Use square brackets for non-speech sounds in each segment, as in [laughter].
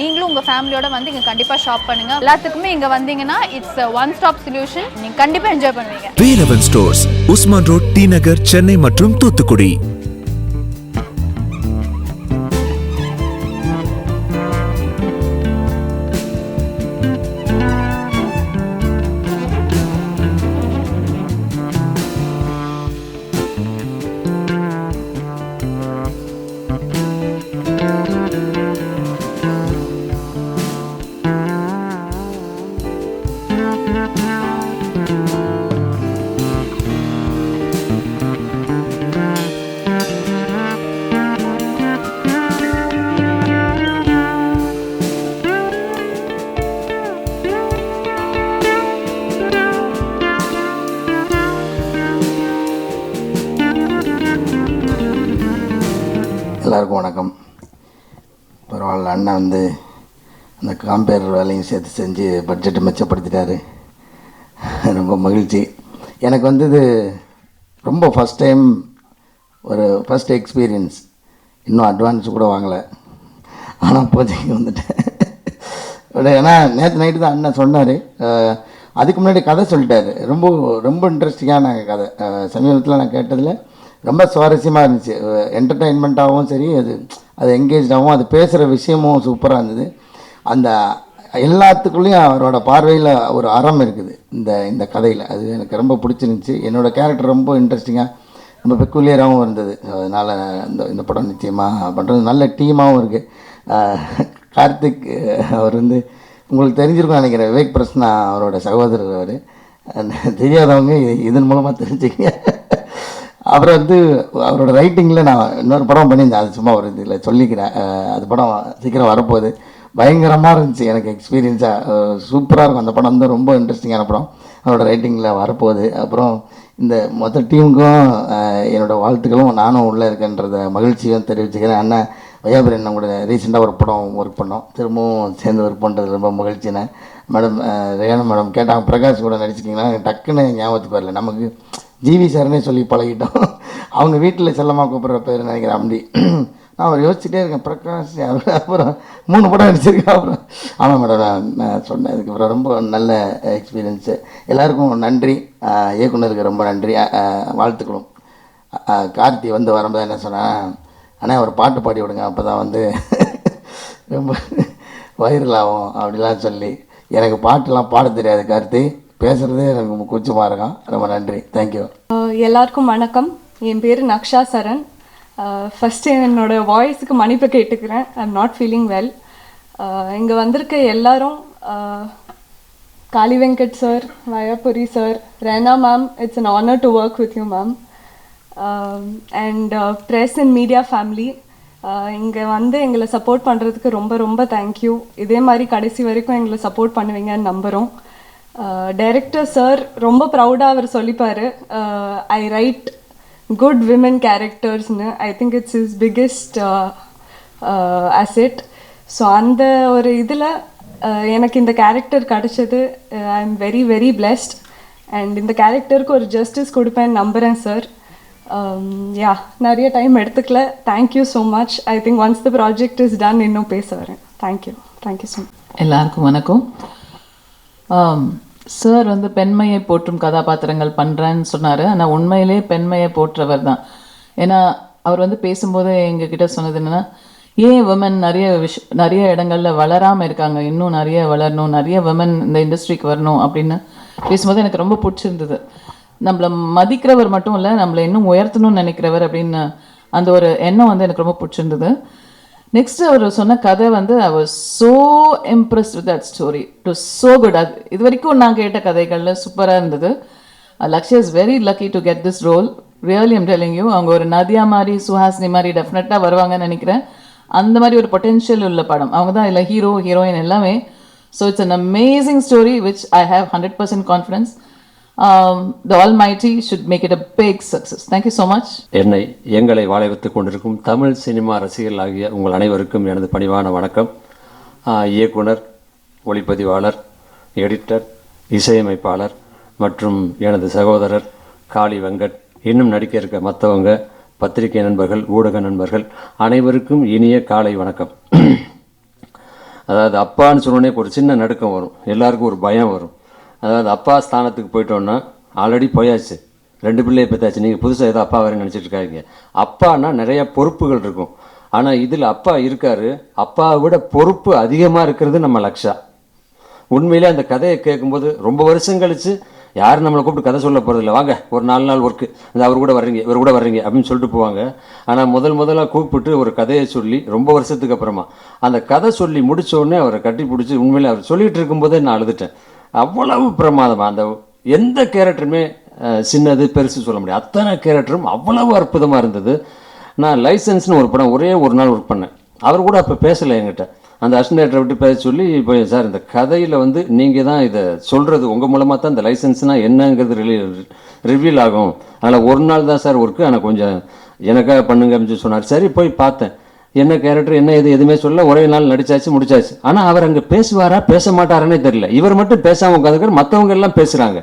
நீங்களும் உங்கள் ஃபேமிலியோட வந்து இங்கே கண்டிப்பாக ஷாப் பண்ணுங்கள் எல்லாத்துக்குமே இங்கே வந்தீங்கன்னா இட்ஸ் ஒன் ஸ்டாப் சொல்யூஷன் நீங்கள் கண்டிப்பாக என்ஜாய் பண்ணுவீங்க. Velavan stores Usman road T Nagar Chennai மற்றும் தூத்துக்குடி. பரவாயில்ல அண்ணன் வந்து அந்த காம்பேர் வேலையும் சேர்த்து செஞ்சு பட்ஜெட்டை மிச்சப்படுத்திட்டாரு. ரொம்ப மகிழ்ச்சி. எனக்கு வந்து இது ரொம்ப ஃபஸ்ட் டைம் ஒரு ஃபஸ்ட் எக்ஸ்பீரியன்ஸ் இன்னும் அட்வான்ஸ் கூட வாங்கலை. ஆனால் இப்போதைக்கு வந்துட்டேன் ஏன்னா நேற்று நைட்டு தான் அண்ணன் சொன்னார். அதுக்கு முன்னாடி கதை சொல்லிட்டாரு. ரொம்ப ரொம்ப இன்ட்ரெஸ்டிங்கான கதை. சமீபத்தில் நான் கேட்டதில் ரொம்ப சுவாரஸ்யமாக இருந்துச்சு. என்டர்டெயின்மெண்ட்டாகவும் சரி அது அது என்கேஜாகவும் அது பேசுகிற விஷயமும் சூப்பராக இருந்தது. அந்த எல்லாத்துக்குள்ளேயும் அவரோட பார்வையில் ஒரு அறம் இருக்குது இந்த இந்த கதையில். அது எனக்கு ரொம்ப பிடிச்சிருந்துச்சி. என்னோடய கேரக்டர் ரொம்ப இன்ட்ரெஸ்டிங்காக ரொம்ப பெக்குலியராகவும் இருந்தது. அதனால் இந்த இந்த படம் நிச்சயமாக பண்ணுறது நல்ல டீமாகவும் இருக்குது கார்த்திக் அவர் வந்து உங்களுக்கு தெரிஞ்சிருக்கும் நினைக்கிறேன். விவேக் பிரஸ்னா அவரோட சகோதரர் அவர். தெரியாதவங்க இதன் மூலமாக தெரிஞ்சுக்கங்க. அப்புறம் வந்து அவரோட ரைட்டிங்கில் நான் இன்னொரு படம் பண்ணியிருந்தேன். அது சும்மா ஒரு இதில் சொல்லிக்கிறேன். அது படம் சீக்கிரம் வரப்போகுது. பயங்கரமாக இருந்துச்சு எனக்கு எக்ஸ்பீரியன்ஸாக சூப்பராக இருக்கும். அந்த படம் வந்து ரொம்ப இன்ட்ரெஸ்டிங்கான படம். அவரோட ரைட்டிங்கில் வரப்போகுது. அப்புறம் இந்த மொத்த டீமுக்கும் என்னோடய வாழ்த்துக்களும் நானும் உள்ளே இருக்கேன்றத மகிழ்ச்சியும் தெரிவிச்சுக்கிறேன். அண்ணன் வையாபுரி அண்ணன் கூட ரீசெண்டாக ஒரு படம் ஒர்க் பண்ணோம். திரும்பவும் சேர்ந்து ஒர்க் பண்ணுறது ரொம்ப மகிழ்ச்சினேன். மேடம் ரேணு மேடம் கேட்டாங்க. பிரகாஷ் கூட நடிச்சிட்டிங்கன்னா டக்குன்னு ஞாபகத்துக்கு வரல. நமக்கு ஜிவி சார்னே சொல்லி பழகிட்டோம். அவங்க வீட்டில் செல்லமாக கூப்பிட்ற பேர் நினைக்கிறேன் அப்படி நான் அவர் யோசிச்சுட்டே இருக்கேன் பிரகாஷ் யாரு? அப்புறம் மூணு படம் நடிச்சிருக்கேன் அப்புறம். ஆமாம் மேடம் நான் நான் சொன்னேன் அதுக்கப்புறம் ரொம்ப நல்ல எக்ஸ்பீரியன்ஸு எல்லாருக்கும் நன்றி. இயக்குனருக்கு ரொம்ப நன்றி. வாழ்த்துக்களும். கார்த்தி வந்து வரும்போது என்ன சொன்னேன் அண்ணா ஒரு பாட்டு பாடி விடுங்க அப்போ தான் வந்து ரொம்ப வைரல் ஆகும் அப்படிலாம் சொல்லி எனக்கு பாட்டுலாம் பாட தெரியாது கார்த்தி. பேசுகிறதே எனக்கு ரொம்ப கூச்சமாக இருக்கும். ரொம்ப நன்றி. தேங்க்யூ எல்லாருக்கும் வணக்கம். என் பேர் நக்ஷா சரண். ஃபஸ்ட்டு என்னோட வாய்ஸுக்கு மன்னிப்பு கேட்டுக்கிறேன். I am not feeling well இங்கே வந்திருக்க எல்லாரும் Kali Venkat sir Vayapuri sir Rena ma'am it's an honour to work with you ma'am and press and media family இங்கே வந்து எங்களை சப்போர்ட் பண்ணுறதுக்கு ரொம்ப ரொம்ப தேங்க்யூ இதே மாதிரி கடைசி வரைக்கும் எங்களை சப்போர்ட் பண்ணுவீங்கன்னு நம்புகிறோம் Uh, டைரக்டர் சார் ரொம்ப ப்ரௌடாக அவர் சொல்லிப்பார். I write good women கேரக்டர்ஸ்னு I think it's is biggest asset so அந்த ஒரு இதில் uh, எனக்கு இந்த கேரக்டர் கிடச்சது. I am very very blessed and இந்த கேரக்டருக்கு ஒரு ஜஸ்டிஸ் கொடுப்பேன் நம்புகிறேன் சார் யா um, நிறைய டைம் எடுத்துக்கல. Thank you so much I think once the project is done இன்னும் பேச வரேன். தேங்க்யூ தேங்க்யூ ஸோ மச் எல்லாருக்கும் வணக்கம். Um, சார் வந்து பெண்மையை போற்றும் கதாபாத்திரங்கள் பண்ணுறேன்னு சொன்னார். ஆனால் உண்மையிலே பெண்மையை போற்றவர் தான். ஏன்னா அவர் வந்து பேசும்போது எங்ககிட்ட சொன்னது என்னென்னா ஏன் விமன் நிறைய விஷ் நிறைய இடங்கள்ல வளராமல் இருக்காங்க? இன்னும் நிறைய வளரணும். நிறைய விமன் இந்த இண்டஸ்ட்ரிக்கு வரணும். அப்படின்னு பேசும்போது எனக்கு ரொம்ப பிடிச்சிருந்தது. நம்மளை மதிக்கிறவர் மட்டும் இல்லை நம்மளை இன்னும் உயர்த்தணும்னு நினைக்கிறவர் அப்படின்னு அந்த ஒரு எண்ணம் வந்து எனக்கு ரொம்ப பிடிச்சிருந்தது. நெக்ஸ்ட் அவர் சொன்ன கதை வந்து I was so impress with that story too so good அது இது வரைக்கும் நான் கேட்ட கதைகளில் சூப்பராக இருந்தது. Lakshya is very lucky to get this role really am telling you அவங்க ஒரு நதியா மாதிரி சுஹாசினி மாதிரி டெஃபினட்டாக வருவாங்கன்னு நினைக்கிறேன். அந்த மாதிரி ஒரு பொட்டென்ஷியல் உள்ள படம். அவங்க தான் இல்லை ஹீரோ ஹீரோயின் எல்லாமே. So it's an amazing story which I have hundred percent confidence Um, the Almighty should should make it big success. Thank you so much என்னை எங்களை வாழ வைத்துக் கொண்டிருக்கும் தமிழ் சினிமா ரசிகர்கள் ஆகிய உங்கள் அனைவருக்கும் எனது பணிவான வணக்கம். இயக்குனர் ஒளிப்பதிவாளர் எடிட்டர் இசையமைப்பாளர் மற்றும் எனது சகோதரர் காளி வெங்கட் இன்னும் நடிக்க இருக்க மற்றவங்க பத்திரிகை நண்பர்கள் ஊடக நண்பர்கள் அனைவருக்கும் இனிய காலை வணக்கம். [clears throat] அதாவது அப்பான்னு சொன்னோடனே ஒரு சின்ன நடுக்கம் வரும். எல்லாருக்கும் ஒரு பயம் வரும். அதாவது அப்பா ஸ்தானத்துக்கு போயிட்டோன்னா ஆல்ரெடி போயாச்சு. ரெண்டு பிள்ளையை பற்றாச்சு நீங்கள் புதுசாக ஏதோ அப்பா வேறு நினச்சிட்டு இருக்காங்க அப்பான்னா நிறைய பொறுப்புகள் இருக்கும். ஆனால் இதில் அப்பா இருக்கார். அப்பாவை விட பொறுப்பு அதிகமாக இருக்கிறது நம்ம லக்ஷா. உண்மையிலே அந்த கதையை கேட்கும்போது ரொம்ப வருஷம் கழிச்சு யாரும் நம்மளை கூப்பிட்டு கதை சொல்ல போகிறதில்ல வாங்க ஒரு நாலு நாள் ஒர்க்கு இந்த அவர் கூட வர்றீங்க இவர் கூட வர்றீங்க அப்படின்னு சொல்லிட்டு போவாங்க. ஆனால் முதல் முதலாக கூப்பிட்டு ஒரு கதையை சொல்லி ரொம்ப வருஷத்துக்கு அப்புறமா அந்த கதை சொல்லி முடித்தோடனே அவரை கட்டி பிடிச்சி உண்மையிலே அவர் சொல்லிகிட்டு இருக்கும்போதே நான் அழுதுட்டேன். அவ்வளவு பிரமாதமாக அந்த எந்த கேரக்டருமே சின்னது பெருசு சொல்ல முடியாது. அத்தனை கேரக்டரும் அவ்வளவு அற்புதமாக இருந்தது. நான் லைசன்ஸ்னு ஒரு படம் ஒரே ஒரு நாள் ஒர்க் பண்ணேன். அவர் கூட அப்போ பேசலை என்கிட்ட. அந்த அசிஸ்டன்டேட்டரை விட்டு பேச சொல்லி இப்போ சார் இந்த கதையில் வந்து நீங்கள் தான் இதை சொல்கிறது உங்கள் மூலமாக தான் இந்த லைசன்ஸ்னால் என்னங்கிறது ரிவீல் ஆகும். அதனால் ஒரு நாள் தான் சார் ஒர்க்கு ஆனால் கொஞ்சம் எனக்காக பண்ணுங்க அப்படின்னு சொன்னார். சரி போய் பார்த்தேன். என்ன கேரக்டர் என்ன இது எதுவுமே சொல்ல ஒரே நாள் நடிச்சாச்சு முடிச்சாச்சு. ஆனால் அவர் அங்கே பேசுவாரா பேச மாட்டாரானே தெரியல. இவர் மட்டும் பேசாமல் உட்காந்துக்கிற மற்றவங்க எல்லாம் பேசுகிறாங்க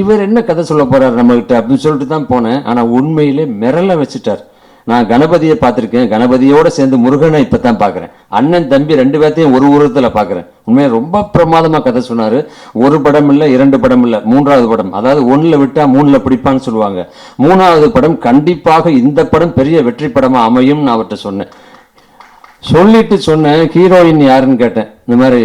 இவர் என்ன கதை சொல்ல போகிறார் நம்மகிட்ட அப்படின்னு சொல்லிட்டு தான் போனேன். ஆனால் உண்மையிலே மிரள வச்சுட்டார். நான் கணபதியை பார்த்துருக்கேன். கணபதியோட சேர்ந்து முருகனை இப்போ தான் பார்க்குறேன். அண்ணன் தம்பி ரெண்டு பேர்த்தையும் ஒரு உருவத்தில் பார்க்குறேன். உண்மையை ரொம்ப பிரமாதமாக கதை சொன்னார். ஒரு படம் இல்லை இரண்டு படம் இல்லை மூன்றாவது படம். அதாவது ஒன்றில் விட்டால் மூணில் பிடிப்பான்னு சொல்லுவாங்க. மூணாவது படம் கண்டிப்பாக இந்த படம் பெரிய வெற்றி படமாக அமையும்னு நான் அவர்கிட்ட சொன்னேன். சொல்லிட்டு சொன்னேன் ஹீரோயின் யாருன்னு கேட்டேன். இந்த மாதிரி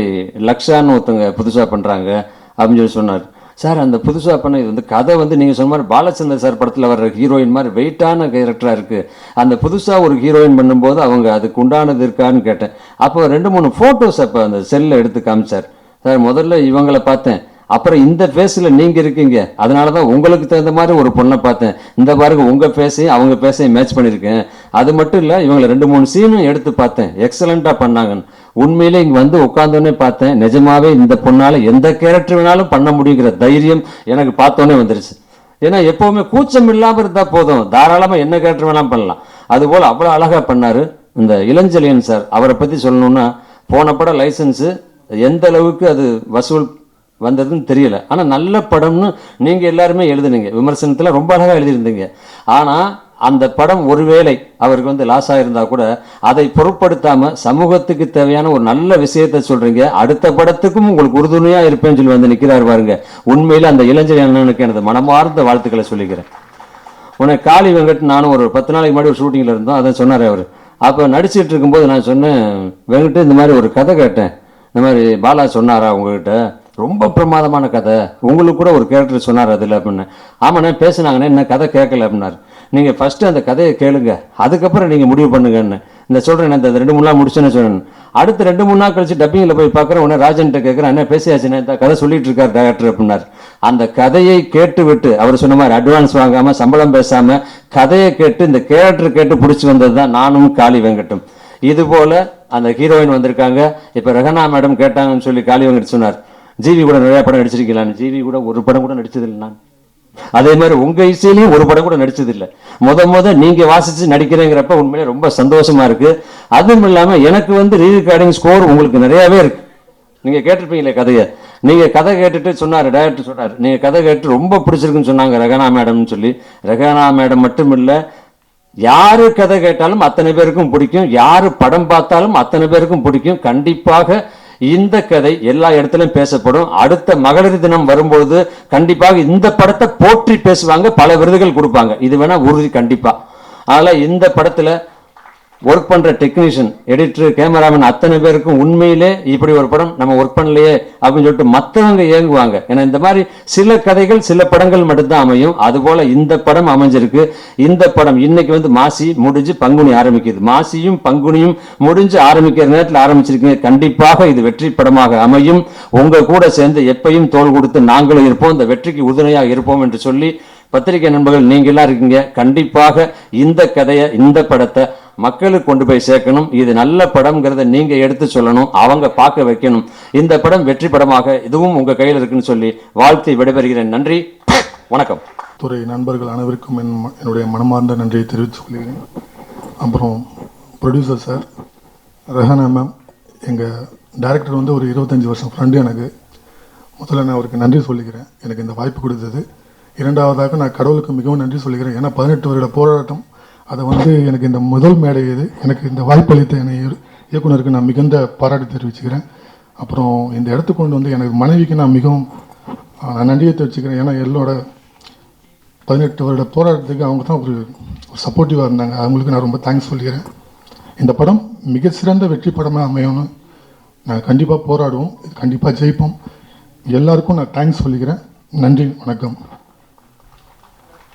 லக்ஷான்னு ஒருத்தவங்க புதுசாக பண்ணுறாங்க அப்படின்னு சொல்லி சொன்னார். சார் அந்த புதுசாக பண்ண இது வந்து கதை வந்து நீங்கள் சொன்ன மாதிரி பாலச்சந்தர் சார் படத்தில் வர்ற ஹீரோயின் மாதிரி வெயிட்டான கேரக்டராக இருக்குது அந்த புதுசாக ஒரு ஹீரோயின் பண்ணும்போது அவங்க அதுக்கு உண்டானது இருக்கான்னு கேட்டேன். அப்போ ரெண்டு மூணு ஃபோட்டோஸ் அப்போ அந்த செல்லில் எடுத்து காமிச்சார். சார் முதல்ல இவங்களை பார்த்தேன். அப்புறம் இந்த ஃபேஸில் நீங்கள் இருக்கீங்க. அதனால தான் உங்களுக்கு தகுந்த மாதிரி ஒரு பொண்ணை பார்த்தேன். இந்த பாருங்க உங்கள் ஃபேஸையும் அவங்க ஃபேஸையும் மேட்ச் பண்ணியிருக்கேன். அது மட்டும் இல்லை இவங்களை ரெண்டு மூணு சீனும் எடுத்து பார்த்தேன். எக்ஸலண்ட்டாக பண்ணாங்கன்னு. உண்மையிலே இங்கே வந்து உட்காந்தோடனே பார்த்தேன். நிஜமாவே இந்த பொண்ணால் எந்த கேரக்டர் வேணாலும் பண்ண முடியுங்கிற தைரியம் எனக்கு பார்த்தோன்னே வந்துருச்சு. ஏன்னா எப்போவுமே கூச்சம் இல்லாமல் இருந்தால் போதும். தாராளமாக என்ன கேரக்டர் வேணாலும் பண்ணலாம். அதுபோல் அவ்வளோ அழகாக பண்ணார் இந்த இளஞ்செழியன் சார். அவரை பற்றி சொல்லணுன்னா போன படம் லைசன்ஸு எந்த அளவுக்கு அது வசூல் வந்ததுன்னு தெரியல. ஆனால் நல்ல படம்னு நீங்கள் எல்லாருமே எழுதுனீங்க. விமர்சனத்தில் ரொம்ப அழகாக எழுதியிருந்தீங்க. ஆனால் அந்த படம் ஒருவேளை அவருக்கு வந்து லாஸ் ஆகிருந்தா கூட அதை பொருட்படுத்தாமல் சமூகத்துக்கு தேவையான ஒரு நல்ல விஷயத்தை சொல்கிறீங்க அடுத்த படத்துக்கும் உங்களுக்கு உறுதுணையாக இருப்பேன்னு சொல்லி வந்து நிற்கிறார் பாருங்க. உண்மையில் அந்த இளைஞர் அண்ணனுக்கு எனது மனமார்ந்த வாழ்த்துக்களை சொல்லிக்கிறேன். உனக்கு காளி வெங்கட் நானும் ஒரு பத்து நாளைக்கு முன்னாடி ஒரு ஷூட்டிங்கில் இருந்தோம். அதை சொன்னார் அவர். அப்போ நடிச்சிட்டு இருக்கும்போது நான் சொன்னேன் வெங்கட் இந்த மாதிரி ஒரு கதை கேட்டேன். இந்த மாதிரி பாலா சொன்னாரா உங்ககிட்ட? ரொம்ப பிரமாதமான கதை. உங்களுக்கு கூட ஒரு கேரக்டர் சொன்னார் அதில் அப்படின்னு. ஆமாண்ணே பேசுனாங்கண்ணே என்ன கதை கேட்கல அப்படின்னாரு. நீங்கள் ஃபஸ்ட்டு அந்த கதையை கேளுங்க. அதுக்கப்புறம் நீங்கள் முடிவு பண்ணுங்கன்னு. இந்த சொல்கிறேன் இந்த ரெண்டு மூணு நாள் முடிச்சேன்னு சொன்னேன். அடுத்து ரெண்டு மூணு நாள் கழிச்சு டப்பிங்கில் போய் பார்க்குறேன் உடனே ராஜன்ட்ட கேட்குறேன் என்ன பேசியாச்சுண்ணே இந்த கதை சொல்லிட்டு இருக்கார் டேரக்டர் அப்படின்னார். அந்த கதையை கேட்டு விட்டு அவர் சொன்ன மாதிரி அட்வான்ஸ் வாங்காமல் சம்பளம் பேசாமல் கதையை கேட்டு இந்த கேரக்டர் கேட்டு பிடிச்சி வந்தது தான் நானும் காளி வெங்கட்டும். இது போல அந்த ஹீரோயின் வந்திருக்காங்க. இப்போ ரெஹனா மேடம் கேட்டாங்கன்னு சொல்லி காளி வெங்கட் சொன்னார். ஜிவி கூட நிறைய படம் நடிச்சிருக்கீங்களான்னு ஜிவி கூட ஒரு படம் கூட நடிச்சதில்லை நான். அதே மாதிரி உங்க இசையிலையும் ஒரு படம் கூட நடிச்சதில்லை. முத முத நீங்க வாசிச்சு நடிக்கிறேங்கிறப்ப உண்மையிலே ரொம்ப சந்தோஷமா இருக்கு. அதுவும் இல்லாம எனக்கு வந்து ரீ ரெக்கார்டிங் ஸ்கோர் உங்களுக்கு நிறையவே இருக்கு. நீங்க கேட்டிருப்பீங்களே கதையை? நீங்க கதை கேட்டுட்டு சொன்னாரு டைரக்டர் சொன்னார். நீங்க கதை கேட்டு ரொம்ப பிடிச்சிருக்குன்னு சொன்னாங்க ரெகனா மேடம்னு சொல்லி. ரெகனா மேடம் மட்டும் இல்லை யார் கதை கேட்டாலும் அத்தனை பேருக்கும் பிடிக்கும். யார் படம் பார்த்தாலும் அத்தனை பேருக்கும் பிடிக்கும். கண்டிப்பாக இந்த கதை எல்லா இடத்துலையும் பேசப்படும். அடுத்த மகளிர் தினம் வரும்பொழுது கண்டிப்பாக இந்த படத்தை போற்றி பேசுவாங்க பல விருதுகள் கொடுப்பாங்க. இது வேணா உறுதி கண்டிப்பா. அதனால இந்த படத்துல ஒர்க் பண்ற டெக்னீஷியன் எடிட்டர் கேமராமேன் அத்தனை பேருக்கும் உண்மையிலே இப்படி ஒரு படம் நம்ம ஒர்க் பண்ணலையே அப்படின்னு சொல்லிட்டு மற்றவங்க இயங்குவாங்க. ஏன்னா இந்த மாதிரி சில கதைகள் சில படங்கள் மட்டும்தான் அமையும். அதுபோல இந்த படம் அமைஞ்சிருக்கு. இந்த படம் இன்னைக்கு வந்து மாசி முடிஞ்சு பங்குனி ஆரம்பிக்குது. மாசியும் பங்குனியும் முடிஞ்சு ஆரம்பிக்கிற நேரத்தில் ஆரம்பிச்சிருக்கீங்க. கண்டிப்பாக இது வெற்றி படமாக அமையும். உங்க கூட சேர்ந்து எப்பையும் தோல் கொடுத்து நாங்களும் இருப்போம். இந்த வெற்றிக்கு உறுதுணையாக இருப்போம் என்று சொல்லி பத்திரிகை நண்பர்கள் நீங்களாம் இருக்கீங்க. கண்டிப்பாக இந்த கதையை இந்த படத்தை மக்களுக்கு கொண்டு போய் சேர்க்கணும். இது நல்ல படம்ங்கிறத நீங்கள் எடுத்து சொல்லணும். அவங்க பார்க்க வைக்கணும். இந்த படம் வெற்றி படமாக இதுவும் உங்கள் கையில் இருக்குன்னு சொல்லி வாழ்த்து விடைபெறுகிறேன். நன்றி. வணக்கம். துறை நண்பர்கள் அனைவருக்கும் என் ம- என்னுடைய மனமார்ந்த நன்றியை தெரிவித்துக் கொள்கிறேன். அப்புறம் ப்ரொடியூசர் சார் ரெஹானா மேம் எங்கள் டைரக்டர் வந்து ஒரு இருபத்தஞ்சி வருஷம் ஃப்ரெண்டு எனக்கு. முதல்ல நான் அவருக்கு நன்றி சொல்லிக்கிறேன். எனக்கு இந்த வாய்ப்பு கொடுத்தது. இரண்டாவதாக நான் கடவுளுக்கு மிகவும் நன்றி சொல்லிக்கிறேன் ஏன்னா பதினெட்டு வருட போராட்டம் அதை வந்து எனக்கு இந்த முதல் மேடை இது. எனக்கு இந்த வாய்ப்பு அளித்த என்னை இயக்குனருக்கு நான் மிகுந்த பாராட்டு தெரிவிச்சுக்கிறேன். அப்புறம் இந்த இடத்துக்கு கொண்டு வந்து எனக்கு மனைவிக்கு நான் மிகவும் நான் நன்றியை தெரிவிச்சுக்கிறேன். ஏன்னா என்னோட பதினெட்டு வருட போராட்டத்துக்கு அவங்க தான் ஒரு சப்போர்ட்டிவாக இருந்தாங்க. அவங்களுக்கு நான் ரொம்ப தேங்க்ஸ் சொல்லிக்கிறேன் இந்த படம் மிக சிறந்த வெற்றி படமாக அமையணும் நாங்கள் கண்டிப்பாக போராடுவோம். கண்டிப்பாக ஜெயிப்போம். எல்லாருக்கும் நான் தேங்க்ஸ் சொல்லிக்கிறேன் நன்றி வணக்கம்.